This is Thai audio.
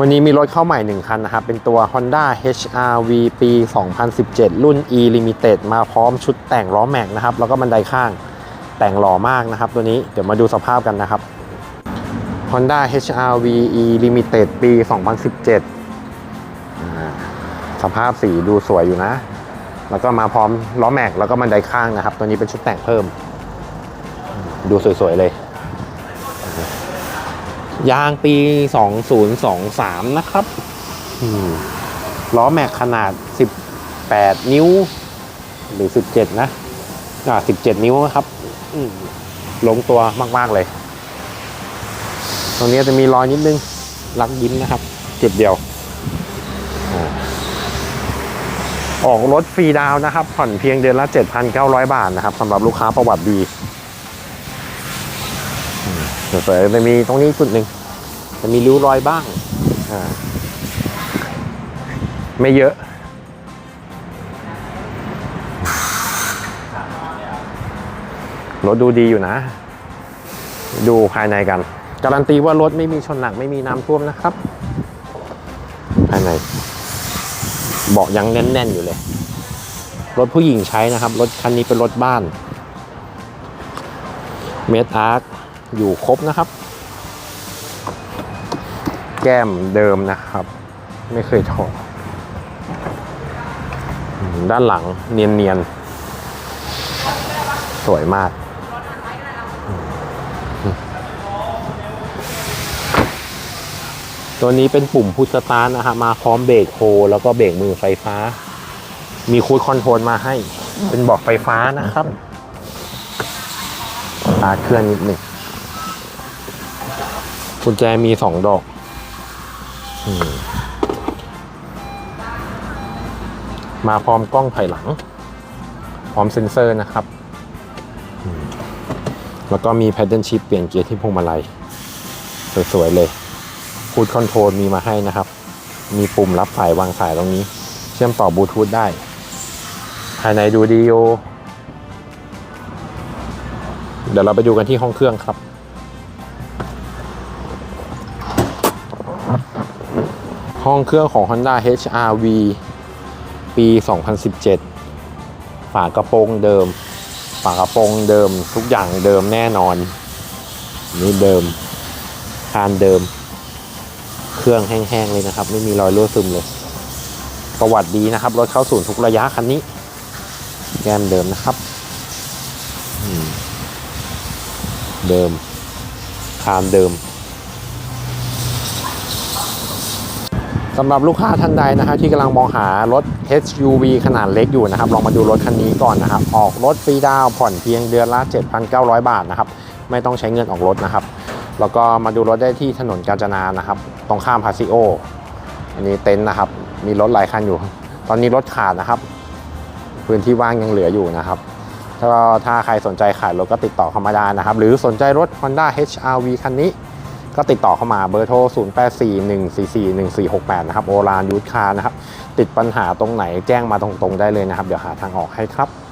วันนี้มีรถเข้าใหม่ 1 คันนะครับ เป็นตัว Honda HR-V ปี 2017 รุ่น E Limited มาพร้อมชุดแต่งล้อแม็กนะครับ แล้วก็บันไดข้างแต่งหล่อมากนะครับ ตัวนี้เดี๋ยวมาดูสภาพกันนะครับ Honda HR-V E Limited ปี 2017 สภาพสีดูสวยอยู่นะ แล้วก็มาพร้อมล้อแม็กแล้วก็บันไดข้างนะครับ ตัวนี้เป็นชุดแต่งเพิ่ม ดูสวยๆเลย ยางปี 2023 นะครับล้อแม็กขนาด 18 นิ้ว หรือ 17 นะอ่า17 นิ้วนะครับลงตัวมาก ๆ เลย ตรงนี้จะมีรอยนิดนึงรักยิ้มนะครับ จุดเดียว ออกรถฟรีดาวนะครับ ผ่อนเพียงเดือนละ 7,900 บาทนะครับสำหรับลูกค้าประวัติดี สวยๆจะมีตรงนี้จุดหนึ่งจะมีริ้วรอยบ้างอ่าไม่เยอะ รถดูดีอยู่นะ ดูภายในกัน การันตีว่ารถไม่มีชนหนักไม่มีน้ำท่วมนะครับ ภายในเบาะยังแน่น ๆ อยู่เลย รถผู้หญิงใช้นะครับ รถคันนี้เป็นรถบ้าน เมทอาร์ อยู่ครบนะครับ แก้มเดิมนะครับ ไม่เคยถอดด้านหลังเนียนๆ สวยมาก ตัวนี้เป็นปุ่มพุชสตาร์นะฮะมาพร้อมเบรกโฮแล้วก็เบรกมือไฟฟ้า มีคูดคอนโทรลมาให้ เป็นบอกไฟฟ้านะครับ ตาเครื่องนิดหนึ่ง กุญแจมีสองดอกอมมาพร้อมกล้องถอยหลัง พร้อมเซ็นเซอร์นะครับ แล้วก็มีแพดเดิลชิปเปลี่ยนเกียร์ที่พวงมาลัย สวย ๆ เลยคูดคอนโทรลมีมาให้นะครับ มีปุ่มรับสายวางสายตรงนี้ เชื่อมต่อบลูทูธได้ ภายในดูดีโอ เดี๋ยวเราไปดูกันที่ห้องเครื่องครับ ห้องเครื่องของ Honda HR-V ปี 2017 ฝากระโปรงเดิม ฝากระโปรงเดิมทุกอย่างเดิมแน่นอน นี่เดิมคานเดิม เครื่องแห้งๆเลยนะครับ ไม่มีรอยรั่วซึมเลย ประวัติดีนะครับ รถเข้าศูนย์ทุกระยะคันนี้ แก้มเดิมนะครับเดิมคานเดิม สำหรับลูกค้าท่านใดนะครับที่กำลังมองหารถ SUV ขนาดเล็กอยู่นะครับลองมาดูรถคันนี้ก่อนนะครับออกรถฟรีดาวผ่อนเพียงเดือนละ 7,900 บาทนะครับไม่ต้องใช้เงินออกรถนะครับ แล้วก็มาดูรถได้ที่ถนนกาญจนานะครับ ตรงข้ามพาซิโออันนี้เต็นท์นะครับ มีรถหลายคันอยู่ ตอนนี้รถขาดนะครับ พื้นที่ว่างยังเหลืออยู่นะครับถ้าถ้าใครสนใจขายรถก็ติดต่อเข้ามาได้นะครับ หรือสนใจรถ Honda HR-V คันนี้ ก็ติดต่อเข้ามาเบอร์โทร 0841441468 นะครับโอรานยูทคาร์นะครับ ติดปัญหาตรงไหนแจ้งมาตรงๆได้เลยนะครับ เดี๋ยวหาทางออกให้ครับ